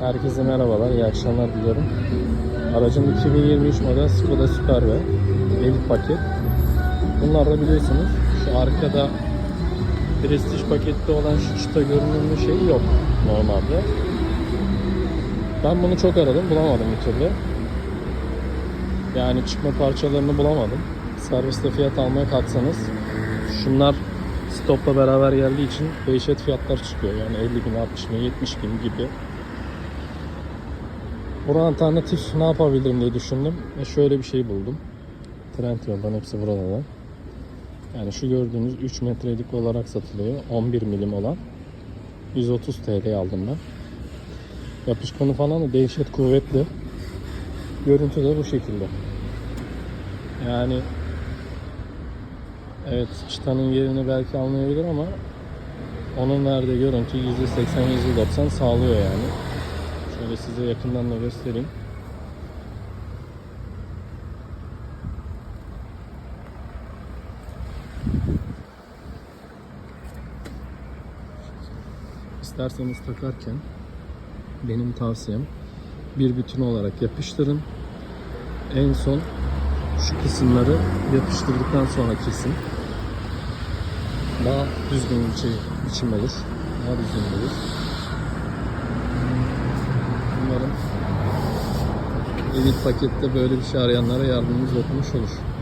Herkese merhabalar, iyi akşamlar diliyorum. Aracım 2023 model Skoda Superb Elite paket. Bunlar da biliyorsunuz şu arkada Prestige pakette olan şu çıta görünümlü şey yok normalde. Ben bunu çok aradım, bulamadım bir türlü. Yani çıkma parçalarını bulamadım. Serviste fiyat almaya kalksanız şunlar stopla beraber geldiği için değişet fiyatlar çıkıyor. Yani 50 bin, 60 bin, 70 bin gibi. Buna alternatif ne yapabilirim diye düşündüm ve şöyle bir şey buldum. Trendyol'dan hepsi burada da. Yani şu gördüğünüz 3 metrelik olarak satılıyor. 11 milim olan. 130 TL aldım ben. Yapışkanı falan da dehşet kuvvetli. Görüntü de bu şekilde. Yani evet çıtanın yerini belki almayabilir ama onun verdiği görüntü %80 %90 sağlıyor yani. Şöyle size yakından da göstereyim. İsterseniz takarken benim tavsiyem bir bütün olarak yapıştırın. En son şu kısımları yapıştırdıktan sonra kesin. Daha düzgün bir şey, biçim olur. Daha düzgün olur. Umarım Elite pakette böyle bir şey arayanlara yardımımız dokunmuş olur.